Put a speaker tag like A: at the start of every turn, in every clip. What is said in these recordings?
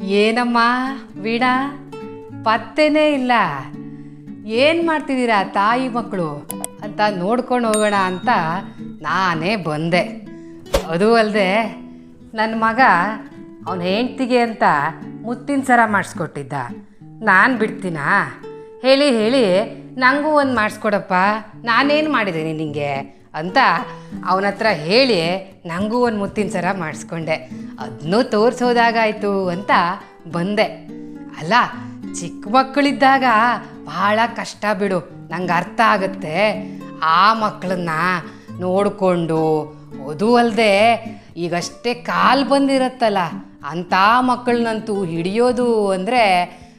A: ಏನಮ್ಮ, ವೀಣಾ? ಪತ್ತೆನೇ ಇಲ್ಲ. ಏನು ಮಾಡ್ತಿದ್ದೀರಾ ತಾಯಿ ಮಕ್ಕಳು? ಅಂತ ನೋಡ್ಕೊಂಡು ಹೋಗೋಣ ಅಂತ ನಾನೇ ಬಂದೆ. ಅದು ಅಲ್ಲದೆ ನನ್ನ ಮಗ ಅವನ ಹೆಂಡ್ತಿಗೆ ಅಂತ ಮುತ್ತಿನ ಸರ ಮಾಡಿಸ್ಕೊಟ್ಟಿದ್ದ. ನಾನು ಬಿಡ್ತೀನಾ? ಹೇಳಿ ಹೇಳಿ ನನಗೂ ಒಂದು ಮಾಡಿಸ್ಕೊಡಪ್ಪ. ನಾನೇನು ಮಾಡಿದ್ದೀನಿ ನಿನಗೆ ಅಂತ ಅವನ ಹತ್ರ ಹೇಳಿ ನನಗೂ ಒಂದು ಮುತ್ತಿನ ಸರ ಮಾಡಿಸ್ಕೊಂಡೆ. ಅದನ್ನೂ ತೋರಿಸೋದಾಗಾಯ್ತು ಅಂತ ಬಂದೆ. ಅಲ್ಲ, ಚಿಕ್ಕ ಮಕ್ಕಳಿದ್ದಾಗ ಭಾಳ ಕಷ್ಟ ಬಿಡು, ನಂಗೆ ಅರ್ಥ ಆಗುತ್ತೆ. ಆ ಮಕ್ಕಳನ್ನ ನೋಡಿಕೊಂಡು ಅದು ಅಲ್ಲದೆ ಈಗಷ್ಟೇ ಕಾಲು ಬಂದಿರತ್ತಲ್ಲ ಅಂಥ ಮಕ್ಕಳನ್ನಂತೂ ಹಿಡಿಯೋದು ಅಂದರೆ,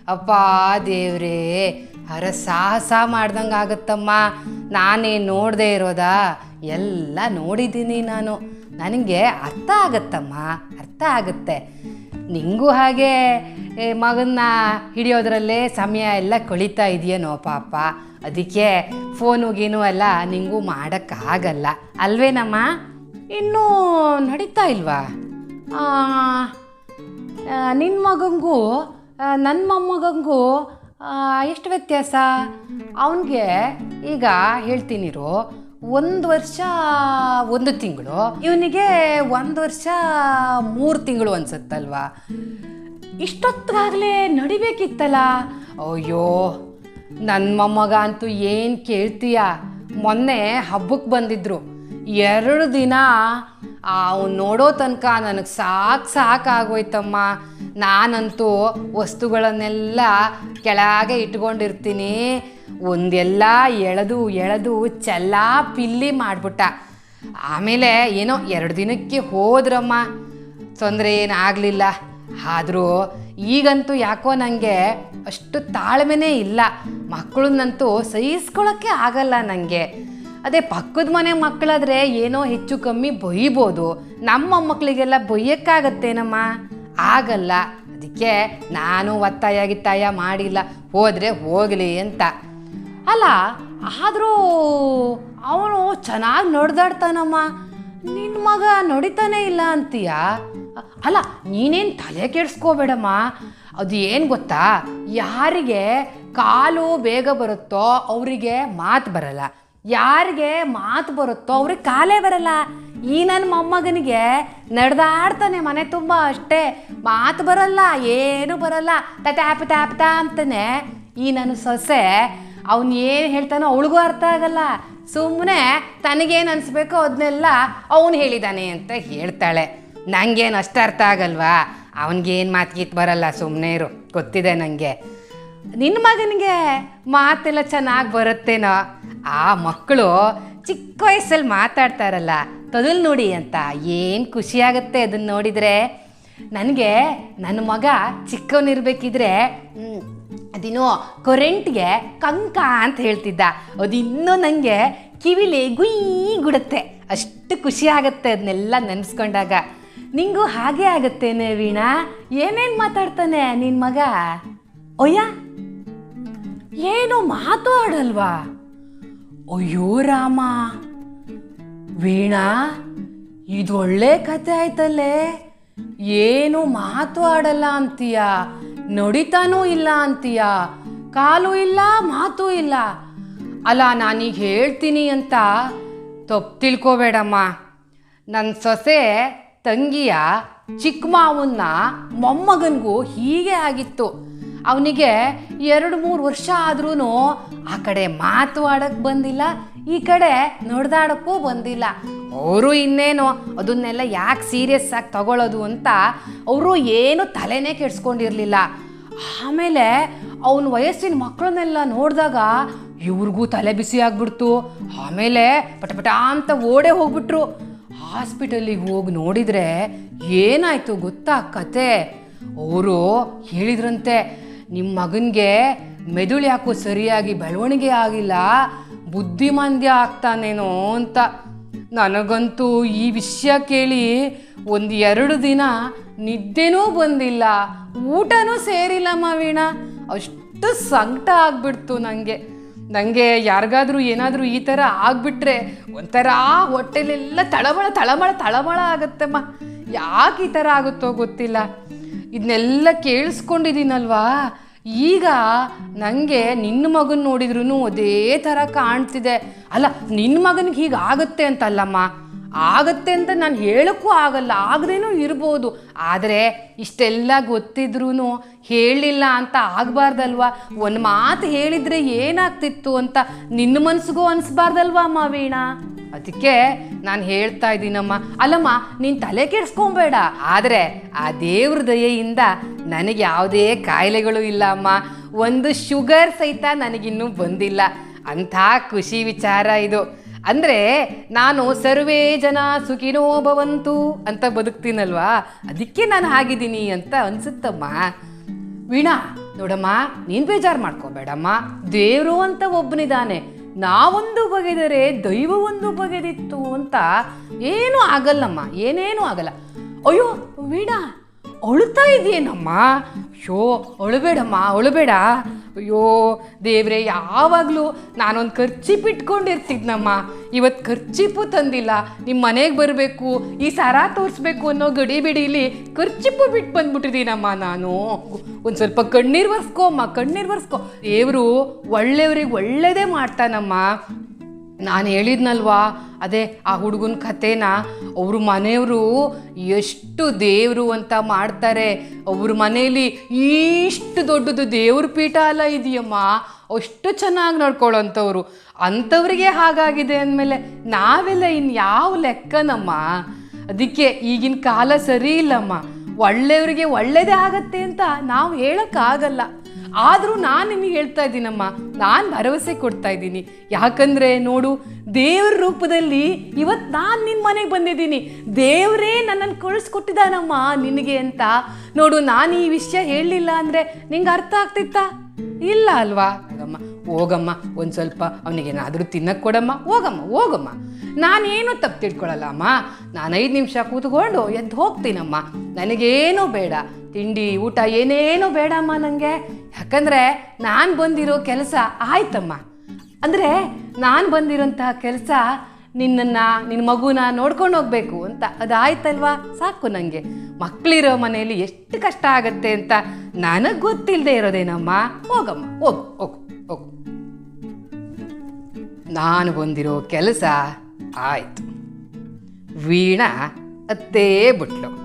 A: ಅಪ್ಪ ದೇವ್ರೇ ಹರಸಾಹಸ ಮಾಡ್ದಂಗೆ ಆಗುತ್ತಮ್ಮ. ನಾನೇ ನೋಡದೆ ಇರೋದಾ. ಎಲ್ಲ ನೋಡಿದ್ದೀನಿ ನಾನು. ನನಗೆ ಅರ್ಥ ಆಗತ್ತಮ್ಮ. ಅರ್ಥ ಆಗುತ್ತೆ. ನಿಂಗೂ ಹಾಗೆ ಮಗನ್ನ ಹಿಡಿಯೋದ್ರಲ್ಲೇ ಸಮಯ ಎಲ್ಲ ಕಳೀತಾ ಇದೆಯೇನೋ ಪಾಪ. ಅದಕ್ಕೆ ಫೋನು, ಗೀನು ಎಲ್ಲ ನಿಂಗೂ ಮಾಡೋಕ್ಕಾಗಲ್ಲ. ಅಲ್ವೇನಮ್ಮ? ಇನ್ನೂ ನಡೀತಾ ಇಲ್ವಾ? ನಿನ್ನ ಮಗಂಗೂ ನನ್ನ ಮೊಮ್ಮಗಂಗೂ ಎಷ್ಟು ವ್ಯತ್ಯಾಸ? ಅವನಿಗೆ ಈಗ ಹೇಳ್ತೀನಿರು ಒಂದು ವರ್ಷ ಒಂದು ತಿಂಗಳು, ಇವನಿಗೆ ಒಂದು ವರ್ಷ ಮೂರು ತಿಂಗಳು ಅನ್ಸುತ್ತಲ್ವಾ? ಇಷ್ಟೊತ್ತಾಗಲೇ ನಡಿಬೇಕಿತ್ತಲ್ಲ? ಅಯ್ಯೋ ನನ್ನ ಮೊಮ್ಮಗ ಅಂತೂ ಏನು ಕೇಳ್ತೀಯ? ಮೊನ್ನೆ ಹಬ್ಬಕ್ಕೆ ಬಂದಿದ್ರು, ಎರಡು ದಿನ ಅವ್ನು ನೋಡೋ ತನಕ ನನಗೆ ಸಾಕು ಸಾಕಾಗೋಯ್ತಮ್ಮ ನಾನಂತೂ ವಸ್ತುಗಳನ್ನೆಲ್ಲ ಕೆಳಗೆ ಇಟ್ಕೊಂಡಿರ್ತೀನಿ. ಒಂದೆಲ್ಲ ಎಳೆದು ಎಳೆದು ಚೆಲ್ಲ ಪಿಲ್ಲಿ ಮಾಡಿಬಿಟ್ಟ. ಆಮೇಲೆ ಏನೋ ಎರಡು ದಿನಕ್ಕೆ ಹೋದ್ರಮ್ಮ. ತೊಂದರೆ ಏನಾಗಲಿಲ್ಲ. ಆದರೂ ಈಗಂತೂ ಯಾಕೋ ನನಗೆ ಅಷ್ಟು ತಾಳ್ಮೆನೇ ಇಲ್ಲ. ಮಕ್ಕಳನ್ನಂತೂ ಸಹಿಸ್ಕೊಳ್ಳೋಕ್ಕೆ ಆಗಲ್ಲ ನನಗೆ ಅದೇ ಪಕ್ಕದ ಮನೆ ಮಕ್ಕಳಾದ್ರೆ ಏನೋ ಹೆಚ್ಚು ಕಮ್ಮಿ ಬೈಬೋದು ನಮ್ಮ ಮಕ್ಕಳಿಗೆಲ್ಲ ಬೈಯಕ್ಕಾಗತ್ತೇನಮ್ಮ ಆಗಲ್ಲ. ಅದಕ್ಕೆ ನಾನು ಒತ್ತಾಯ ಗಿತ್ತಾಯ ಮಾಡಿಲ್ಲ. ಹೋದರೆ ಹೋಗಲಿ ಅಂತ. ಅಲ್ಲ, ಆದರೂ ಅವನು ಚೆನ್ನಾಗಿ ನಡೆದಾಡ್ತಾನಮ್ಮ. ನಿನ್ನ ಮಗ ನಡೀತಾನೆ ಇಲ್ಲ ಅಂತೀಯ? ಅಲ್ಲ, ನೀನೇನು ತಲೆ ಕೆಡಿಸ್ಕೋಬೇಡಮ್ಮ. ಅದು ಏನು ಗೊತ್ತಾ? ಯಾರಿಗೆ ಕಾಲು ಬೇಗ ಬರುತ್ತೋ ಅವರಿಗೆ ಮಾತು ಬರಲ್ಲ. ಯಾರಿಗೆ ಮಾತು ಬರುತ್ತೋ ಅವ್ರಿಗೆ ಕಾಲೇ ಬರಲ್ಲ. ಈ ನನ್ನ ಮೊಮ್ಮಗನಿಗೆ ನಡೆದಾಡ್ತಾನೆ ಮನೆ ತುಂಬ ಅಷ್ಟೇ. ಮಾತು ಬರಲ್ಲ, ಏನು ಬರಲ್ಲ. ತಟ್ಯಾಪ ಟ್ಯಾಪ ಅಂತಾನೆ ಈ ನನ್ನ ಸೊಸೆ ಅವನು ಏನು ಹೇಳ್ತಾನೋ ಅವಳಿಗೂ ಅರ್ಥ ಆಗಲ್ಲ. ಸುಮ್ಮನೆ ತನಗೇನು ಅನಿಸ್ಬೇಕೋ ಅದನ್ನೆಲ್ಲ ಅವನು ಹೇಳಿದಾನೆ ಅಂತ ಹೇಳ್ತಾಳೆ. ನಂಗೇನು ಅಷ್ಟು ಅರ್ಥ ಆಗಲ್ವಾ? ಅವನಿಗೇನು ಗೀತು ಬರಲ್ಲ ಸುಮ್ಮನೆ ಇರು. ಗೊತ್ತಿದೆ ನನಗೆ ನಿನ್ನ ಮಗನಿಗೆ ಮಾತೆಲ್ಲ ಚೆನ್ನಾಗಿ ಬರುತ್ತೇನೋ? ಆ ಮಕ್ಕಳು ಚಿಕ್ಕ ವಯಸ್ಸಲ್ಲಿ ಮಾತಾಡ್ತಾರಲ್ಲ, ತೊದಲು ನೋಡಿ ಅಂತ ಏನು ಖುಷಿಯಾಗುತ್ತೆ ಅದನ್ನು ನೋಡಿದರೆ? ನನಗೆ ನನ್ನ ಮಗ ಚಿಕ್ಕವನಿರ್ಬೇಕಿದ್ರೆ ಕೊರೆಂಟ್ಗೆ ಕರೆಂಟ್ಗೆ ಕಂಕ ಅಂತ ಹೇಳ್ತಿದ್ದ. ಅದಿನ್ನೂ ನನಗೆ ಕಿವಿಲಿ ಗುಯ್ ಗುಡುತ್ತೆ. ಅಷ್ಟು ಖುಷಿ ಆಗುತ್ತೆ ಅದನ್ನೆಲ್ಲ ನೆನೆಸ್ಕೊಂಡಾಗ. ನಿಂಗೂ ಹಾಗೆ ಆಗುತ್ತೇನೆ ವೀಣಾ ಏನೇನು ಮಾತಾಡ್ತಾನೆ ನಿನ್ನ ಮಗ? ಒಯ್ಯ? ಏನು ಮಾತು ಆಡಲ್ವಾ? ಅಯ್ಯೋ ರಾಮ. ವೀಣಾ, ಇದು ಒಳ್ಳೆ ಕತೆ ಆಯ್ತಲ್ಲೇ. ಏನು ಮಾತು ಆಡಲ್ಲ ಅಂತೀಯ? ನಡಿತಾನೂ ಇಲ್ಲ ಅಂತೀಯ? ಕಾಲು ಇಲ್ಲ, ಮಾತು ಇಲ್ಲ. ಅಲ್ಲ, ನಾನೀಗ ಹೇಳ್ತೀನಿ ಅಂತ ತಪ್ಪು ತಿಳ್ಕೋಬೇಡಮ್ಮ. ನನ್ನ ಸೊಸೆ ತಂಗಿಯ ಚಿಕ್ಕ ಮಾವನ್ನ ಮೊಮ್ಮಗನಿಗೂ ಹೀಗೆ ಆಗಿತ್ತು. ಅವನಿಗೆ ಎರಡು ಮೂರು ವರ್ಷ ಆದ್ರೂ ಆ ಕಡೆ ಮಾತು ಆಡೋಕ್ಕೆ ಬಂದಿಲ್ಲ, ಈ ಕಡೆ ನೋಡ್ದಾಡಕ್ಕೂ ಬಂದಿಲ್ಲ. ಅವರು ಇನ್ನೇನು ಅದನ್ನೆಲ್ಲ ಯಾಕೆ ಸೀರಿಯಸ್ ಆಗಿ ತಗೊಳ್ಳೋದು ಅಂತ ಅವರು ಏನು ತಲೆನೇ ಕೆಡ್ಸ್ಕೊಂಡಿರ್ಲಿಲ್ಲ. ಆಮೇಲೆ ಅವನ ವಯಸ್ಸಿನ ಮಕ್ಕಳನ್ನೆಲ್ಲ ನೋಡಿದಾಗ ಇವ್ರಿಗೂ ತಲೆ ಬಿಸಿ ಆಗ್ಬಿಡ್ತು. ಆಮೇಲೆ ಪಟಪಟ ಅಂತ ಓಡೇ ಹೋಗ್ಬಿಟ್ರು. ಹಾಸ್ಪಿಟಲಿಗೆ ಹೋಗಿ ನೋಡಿದರೆ ಏನಾಯಿತು ಗೊತ್ತಾ ಕತೆ? ಅವರು ಹೇಳಿದ್ರಂತೆ ನಿಮ್ಮ ಮಗನಿಗೆ ಮೆದುಳು ಯಾಕೋ ಸರಿಯಾಗಿ ಬೆಳವಣಿಗೆ ಆಗಿಲ್ಲ, ಬುದ್ಧಿಮಾಂದ್ಯ ಆಗ್ತಾನೇನೋ ಅಂತ. ನನಗಂತೂ ಈ ವಿಷಯ ಕೇಳಿ ಒಂದು ಎರಡು ದಿನ ನಿದ್ದೆನೂ ಬಂದಿಲ್ಲ, ಊಟನೂ ಸೇರಿಲ್ಲ ವೀಣಾ ಅಷ್ಟು ಸಂಕಟ ಆಗ್ಬಿಡ್ತು ನನಗೆ ನನಗೆ ಯಾರಿಗಾದ್ರೂ ಏನಾದರೂ ಈ ಥರ ಆಗಿಬಿಟ್ರೆ ಒಂಥರ ಹೊಟ್ಟೆಲೆಲ್ಲ ತಳಮಳ ತಳಮಳ ತಳಮಳ ಆಗುತ್ತಮ್ಮ. ಯಾಕೆ ಈ ಥರ ಆಗುತ್ತೋ ಗೊತ್ತಿಲ್ಲ. ಇದನ್ನೆಲ್ಲ ಕೇಳಿಸ್ಕೊಂಡಿದ್ದೀನಲ್ವಾ? ಈಗ ನನಗೆ ನಿನ್ನ ಮಗನ ನೋಡಿದ್ರೂ ಅದೇ ಥರ ಕಾಣ್ತಿದೆ. ಅಲ್ಲ, ನಿನ್ನ ಮಗನಿಗೆ ಹೀಗೆ ಆಗುತ್ತೆ ಅಂತಲ್ಲಮ್ಮ? ಆಗತ್ತೆ ಅಂತ ನಾನು ಹೇಳೋಕ್ಕೂ ಆಗಲ್ಲ, ಆಗದೇನೂ ಇರ್ಬೋದು. ಆದರೆ ಇಷ್ಟೆಲ್ಲ ಗೊತ್ತಿದ್ರೂ ಹೇಳಿಲ್ಲ ಅಂತ ಆಗಬಾರ್ದಲ್ವಾ? ಒಂದು ಮಾತು ಹೇಳಿದರೆ ಏನಾಗ್ತಿತ್ತು ಅಂತ ನಿನ್ನ ಮನಸ್ಸಿಗೂ ಅನಿಸ್ಬಾರ್ದಲ್ವಾ ವೀಣಾ ಅದಕ್ಕೆ ನಾನು ಹೇಳ್ತಾ ಇದ್ದೀನಮ್ಮ. ಅಲ್ಲಮ್ಮ, ನೀನು ತಲೆ ಕೆಡಿಸ್ಕೊಂಬೇಡ. ಆದರೆ ಆ ದೇವ್ರ ದಯೆಯಿಂದ ನನಗೆ ಯಾವುದೇ ಕಾಯಿಲೆಗಳು ಇಲ್ಲ ಅಮ್ಮ ಒಂದು ಶುಗರ್ ಸಹಿತ ನನಗಿನ್ನೂ ಬಂದಿಲ್ಲ. ಅಂಥ ಖುಷಿ ವಿಚಾರ ಇದು. ಅಂದರೆ ನಾನು ಸರ್ವೇ ಜನ ಸುಖಿನೋ ಭವಂತು ಅಂತ ಬದುಕ್ತೀನಲ್ವಾ? ಅದಕ್ಕೆ ನಾನು ಆಗಿದ್ದೀನಿ ಅಂತ ಅನ್ಸುತ್ತಮ್ಮ. ವೀಣಾ, ನೋಡಮ್ಮ, ನೀನು ಬೇಜಾರು ಮಾಡ್ಕೋಬೇಡಮ್ಮ. ದೇವರು ಅಂತ ಒಬ್ಬನಿದ್ದಾನೆ ನಾವೊಂದು ಬಗೆದರೆ ದೈವ ಒಂದು ಬಗೆದಿತ್ತು ಅಂತ ಏನೂ ಆಗಲ್ಲಮ್ಮ, ಏನೇನೂ ಆಗಲ್ಲ. ಅಯ್ಯೋ, ವೀಣಾ, ಅಳುತ್ತಾ ಇದೆಯೇನಮ್ಮ? ಅಯ್ಯೋ, ಅಳುಬೇಡಮ್ಮ, ಅಳುಬೇಡ. ಅಯ್ಯೋ ದೇವ್ರೆ, ಯಾವಾಗಲೂ ನಾನೊಂದು ಖರ್ಚಿಪ್ ಇಟ್ಕೊಂಡಿರ್ತಿದ್ನಮ್ಮ. ಇವತ್ತು ಖರ್ಚಿಪು ತಂದಿಲ್ಲ. ನಿಮ್ಮ ಮನೆಗೆ ಬರಬೇಕು, ಈ ಸರ ತೋರಿಸ್ಬೇಕು ಅನ್ನೋ ಗಡಿ ಬಿಡಿಲಿ ಖರ್ಚಿಪ್ಪು ಬಿಟ್ಟು ಬಂದ್ಬಿಟ್ಟಿದ್ದೀನಮ್ಮ ನಾನು. ಒಂದು ಸ್ವಲ್ಪ ಕಣ್ಣೀರು ಬರ್ಸ್ಕೊ ಅಮ್ಮ ಕಣ್ಣೀರು ಬರ್ಸ್ಕೊ ದೇವರು ಒಳ್ಳೆಯವ್ರಿಗೆ ಒಳ್ಳೇದೇ ಮಾಡ್ತಾನಮ್ಮ. ನಾನು ಹೇಳಿದ್ನಲ್ವಾ? ಅದೇ, ಆ ಹುಡುಗನ ಕಥೆನ ಅವ್ರ ಮನೆಯವರು ಎಷ್ಟು ದೇವರು ಅಂತ ಮಾಡ್ತಾರೆ. ಅವ್ರ ಮನೆಯಲ್ಲಿ ಇಷ್ಟು ದೊಡ್ಡದು ದೇವ್ರ ಪೀಠ ಅಲ್ಲ ಇದೆಯಮ್ಮ? ಅಷ್ಟು ಚೆನ್ನಾಗಿ ನೋಡ್ಕೊಳ್ಳೋಂಥವ್ರು ಅಂಥವ್ರಿಗೆ ಹಾಗಾಗಿದೆ ಅಂದಮೇಲೆ ನಾವೆಲ್ಲ ಇನ್ನು ಯಾವ ಲೆಕ್ಕನಮ್ಮ? ಅದಕ್ಕೆ ಈಗಿನ ಕಾಲ ಸರಿ ಇಲ್ಲಮ್ಮ. ಒಳ್ಳೆಯವ್ರಿಗೆ ಒಳ್ಳೆಯದೇ ಆಗತ್ತೆ ಅಂತ ನಾವು ಹೇಳೋಕ್ಕಾಗಲ್ಲ. ಆದರೂ ನಾನು ನಿಮಗೆ ಹೇಳ್ತಾ ಇದ್ದೀನಮ್ಮ. ನಾನು ಭರವಸೆ ಕೊಡ್ತಾ ಇದ್ದೀನಿ. ಯಾಕಂದರೆ ನೋಡು, ದೇವ್ರ ರೂಪದಲ್ಲಿ ಇವತ್ತು ನಾನು ನಿನ್ನ ಮನೆಗೆ ಬಂದಿದ್ದೀನಿ. ದೇವರೇ ನನ್ನನ್ನು ಕಳಿಸ್ಕೊಟ್ಟಿದ್ದಾನಮ್ಮ ನಿನಗೆ ಅಂತ. ನೋಡು, ನಾನು ಈ ವಿಷಯ ಹೇಳಲಿಲ್ಲ ಅಂದರೆ ನಿಂಗೆ ಅರ್ಥ ಆಗ್ತಿತ್ತಾ? ಇಲ್ಲ ಅಲ್ವಾ? ಹೋಗಮ್ಮ ಹೋಗಮ್ಮ, ಒಂದು ಸ್ವಲ್ಪ ಅವನಿಗೇನಾದರೂ ತಿನ್ನಕ್ಕೆ ಕೊಡಮ್ಮ. ಹೋಗಮ್ಮ ಹೋಗಮ್ಮ. ನಾನೇನು ತಪ್ಪು ತಿಳ್ಕೊಳ್ಳಲ್ಲ ಅಮ್ಮ ನಾನು ಐದು ನಿಮಿಷ ಕೂತ್ಕೊಂಡು ಎದ್ದು ಹೋಗ್ತೀನಮ್ಮ. ನನಗೇನೂ ಬೇಡ. ತಿಂಡಿ, ಊಟ ಏನೇನೋ ಬೇಡಮ್ಮ ನನಗೆ ಯಾಕಂದರೆ ನಾನು ಬಂದಿರೋ ಕೆಲಸ ಆಯ್ತಮ್ಮ. ಅಂದರೆ ನಾನು ಬಂದಿರೋಂತಹ ಕೆಲಸ ನಿನ್ನನ್ನು ನಿನ್ನ ಮಗುನ ನೋಡ್ಕೊಂಡು ಹೋಗ್ಬೇಕು ಅಂತ ಅದಾಯ್ತಲ್ವಾ? ಸಾಕು ನನಗೆ ಮಕ್ಕಳಿರೋ ಮನೆಯಲ್ಲಿ ಎಷ್ಟು ಕಷ್ಟ ಆಗತ್ತೆ ಅಂತ ನನಗೆ ಗೊತ್ತಿಲ್ಲದೆ ಇರೋದೇನಮ್ಮ? ಹೋಗಮ್ಮ, ಹೋಗು ಹೋಗು ಹೋಗು. ನಾನು ಬಂದಿರೋ ಕೆಲಸ ಆಯಿತು. ವೀಣಾ ಅತ್ತೇ ಬಿಟ್ಲು.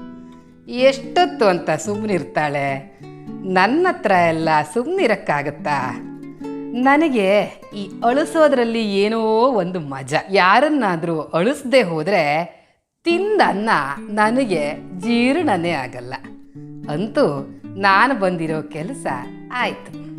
A: ಎಷ್ಟೊತ್ತು ಅಂತ ಸುಮ್ಮನಿರ್ತಾಳೆ ನನ್ನ ಹತ್ರ ಎಲ್ಲ ಸುಮ್ಮನಿರಕ್ಕಾಗತ್ತಾ ನನಗೆ ಈ ಅಳಿಸೋದ್ರಲ್ಲಿ ಏನೋ ಒಂದು ಮಜಾ. ಯಾರನ್ನಾದರೂ ಅಳಿಸ್ದೆ ಹೋದರೆ ತಿಂದನ್ನ ನನಗೆ ಜೀರ್ಣನೇ ಆಗಲ್ಲ. ಅಂತೂ ನಾನು ಬಂದಿರೋ ಕೆಲಸ ಆಯಿತು.